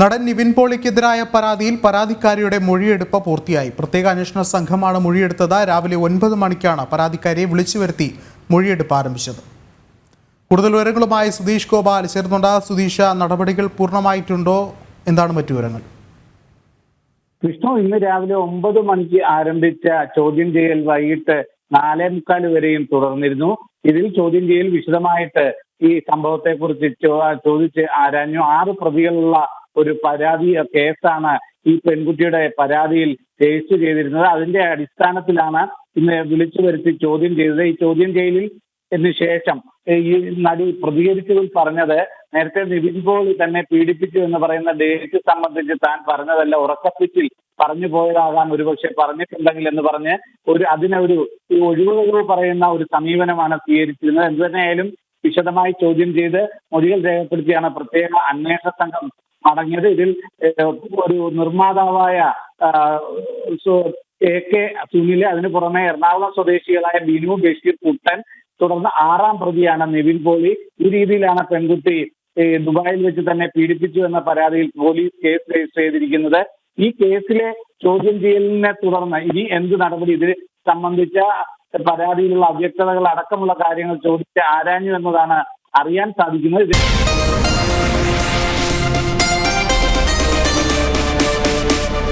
നടൻ നിവിൻ പോളിക്കെതിരായ പരാതിയിൽ പരാതിക്കാരിയുടെ മൊഴിയെടുപ്പ് പൂർത്തിയായി. പ്രത്യേക അന്വേഷണ സംഘമാണ് മൊഴിയെടുത്തത്. രാവിലെ ഒൻപത് മണിക്കാണ് പരാതിക്കാരിയെ വിളിച്ചു വരുത്തി മൊഴിയെടുപ്പ് ആരംഭിച്ചത്. കൂടുതൽ വിവരങ്ങളുമായി സുധീഷ് ഗോപാൽ. ചേർന്നുണ്ട് സുധീഷ നടപടികൾ പൂർണമായിട്ടുണ്ടോ? എന്താണ് മറ്റു വിവരങ്ങൾ? വിഷ്ണു ഇന്ന് രാവിലെ ഒമ്പത് മണിക്ക് ആരംഭിച്ച ചോദ്യം ചെയ്യൽ വൈകിട്ട് നാലേ മുക്കാൽ വരെയും തുടർന്നിരുന്നു. ഇതിൽ ചോദ്യം ചെയ്യൽ വിശദമായിട്ട് ഈ സംഭവത്തെ കുറിച്ച് ചോദിച്ച് ആരാഞ്ഞു. ആറ് പ്രതികളുള്ള ഒരു പരാതി കേസാണ് ഈ പെൺകുട്ടിയുടെ പരാതിയിൽ രജിസ്റ്റർ ചെയ്തിരുന്നത്. അതിന്റെ അടിസ്ഥാനത്തിലാണ് ഇന്ന് വിളിച്ചു വരുത്തി ചോദ്യം ചെയ്തത്. ഈ ചോദ്യം ചെയ്യലിൽ ശേഷം ഈ നടി പ്രതികരിച്ചതിൽ പറഞ്ഞത് നേരത്തെ നിവിൻ പോളി തന്നെ പീഡിപ്പിച്ചു എന്ന് പറയുന്ന ഡേറ്റ് സംബന്ധിച്ച് താൻ പറഞ്ഞതല്ല. ഉറക്കപ്പിച്ചിൽ പറഞ്ഞു പോയതാകാം ഒരുപക്ഷെ പറഞ്ഞിട്ടുണ്ടെങ്കിൽ എന്ന് പറഞ്ഞ് ഒരു അതിനൊരു ഒഴിവുകൾ പറയുന്ന ഒരു സമീപനമാണ് സ്വീകരിച്ചിരുന്നത്. എന്ത് തന്നെയായാലും വിശദമായി ചോദ്യം ചെയ്ത് മൊഴികൾ രേഖപ്പെടുത്തിയാണ് പ്രത്യേക അന്വേഷണ സംഘം മടങ്ങിയത് ഇതിൽ ഒരു നിർമ്മാതാവായ എ കെ സുനിൽ അതിനു പുറമെ എറണാകുളം സ്വദേശികളായ ബിനു ബഷീർ കുട്ടൻ തുടർന്ന് ആറാം പ്രതിയാണ് നിവിൻ പോളി. ഈ രീതിയിലാണ് പെൺകുട്ടി ദുബായിൽ വെച്ച് തന്നെ പീഡിപ്പിച്ചു എന്ന പരാതിയിൽ പോലീസ് കേസ് രജിസ്റ്റർ ചെയ്തിരിക്കുന്നത്. ഈ കേസിലെ ചോദ്യം ചെയ്യലിനെ തുടർന്ന് ഇനി എന്ത് നടപടി ഇത് സംബന്ധിച്ച പരാതിയിലുള്ള അവ്യക്തതകൾ അടക്കമുള്ള കാര്യങ്ങൾ ചോദിച്ച് ആരാഞ്ഞു എന്നതാണ് അറിയാൻ സാധിക്കുന്നത്.